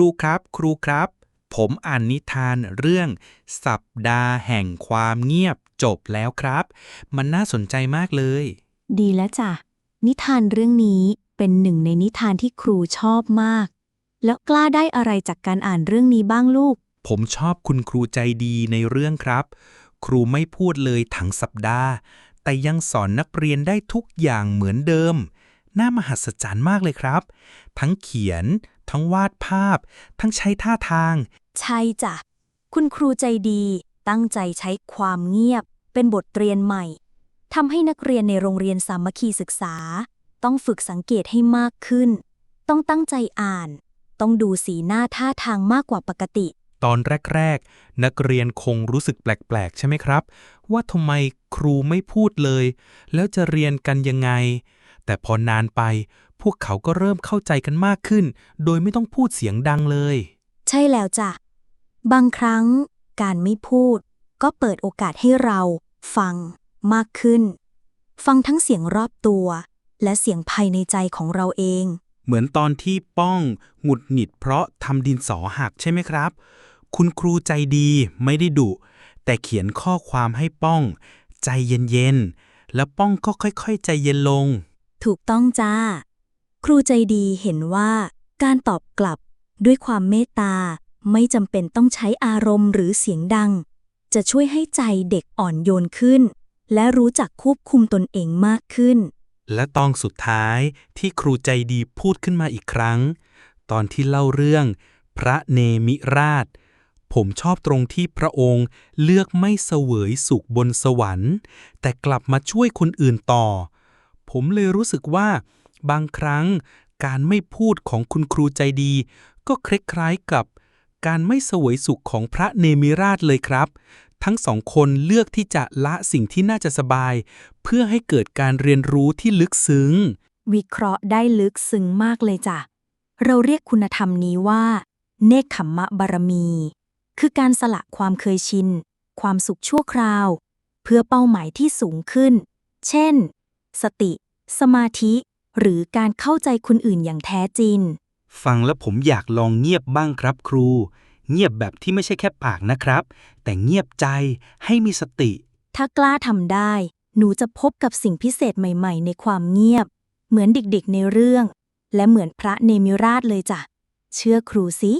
รูครับครูครับ ผมอ่านนิทานเรื่อง สัปดาห์แห่งความเงียบจบแล้วครับ มันน่าสนใจมากเลย ดีแล้วจ้ะ นิทานเรื่องนี้เป็นหนึ่งในนิทานที่ครูชอบมาก แล้วกล้าได้อะไรจากการอ่านเรื่องนี้บ้างลูก ผมชอบคุณครูใจดีในเรื่องครับ ครูไม่พูดเลยทั้งสัปดาห์ แต่ยังสอนนักเรียนได้ทุกอย่างเหมือนเดิม น่ามหัศจรรย์มากเลยครับ ทั้งเขียน ทั้งวาดภาพ ทั้งใช้ท่าทาง ใช่จ้ะ คุณครูใจดี ตั้งใจใช้ความเงียบ เป็นบทเรียนใหม่ทำให้นักเรียนในโรงเรียนสามัคคีศึกษา ต้องฝึกสังเกตให้มากขึ้น ต้องตั้งใจอ่าน ต้องดูสีหน้าท่าทางมากกว่าปกติตอนแรก ๆ นักเรียนคงรู้สึกแปลก ๆ ใช่ไหมครับ ว่าทำไมครูไม่พูดเลย แล้วจะเรียนกันยังไง แต่พอนานไปพวกเขาก็เริ่มเข้าใจกันมากขึ้น โดยไม่ต้องพูดเสียงดังเลย ใช่แล้วจ้ะ บางครั้งการไม่พูด ก็เปิดโอกาสให้เรา ฟังมากขึ้น ฟังทั้งเสียงรอบตัว และเสียงภายในใจของเราเอง เหมือนตอนที่ป้องหงุดหงิดเพราะทำดินสอหักใช่ไหมครับ คุณครูใจดีไม่ได้ดุ แต่เขียนข้อความให้ป้อง ใจเย็นๆ แล้วป้องก็ค่อยๆ ใจเย็นลง ถูกต้องจ้า ครูใจดีเห็นว่า การตอบกลับด้วยความเมตตาไม่จำเป็นต้องใช้อารมณ์หรือเสียงดัง จะช่วยให้ใจเด็กอ่อนโยนขึ้น และรู้จักควบคุมตนเองมากขึ้น และตอนสุดท้ายที่ครูใจดีพูดขึ้นมาอีกครั้ง ตอนที่เล่าเรื่อง พระเนมิราช ผมชอบตรงที่พระองค์เลือกไม่เสวยสุขบนสวรรค์ แต่กลับมาช่วยคนอื่นต่อ ผมเลยรู้สึกว่า บางครั้งการไม่พูดของคุณครูใจดี ก็คล้ายๆกับ การไม่สวยสุขของพระเนมิราชเลยครับ ทั้งสองคนเลือกที่จะละสิ่งที่น่าจะสบาย เพื่อให้เกิดการเรียนรู้ที่ลึกซึ้ง วิเคราะห์ได้ลึกซึ้งมากเลยจ้ะ เราเรียกคุณธรรมนี้ว่า เนคขมมะบารมี คือการสละความเคยชิน ความสุขชั่วคราว เพื่อเป้าหมายที่สูงขึ้น เช่น สติ สมาธิ หรือการเข้าใจคนอื่นอย่างแท้จริง ฟังแล้วผมอยากลองเงียบบ้างครับครู เงียบแบบที่ไม่ใช่แค่ปากนะครับ แต่เงียบใจให้มีสติ ถ้ากล้าทำได้ หนูจะพบกับสิ่งพิเศษใหม่ๆ ในความเงียบ เหมือนเด็กๆในเรื่อง และเหมือนพระเนมิราชเลยจ้ะ เชื่อครูสิ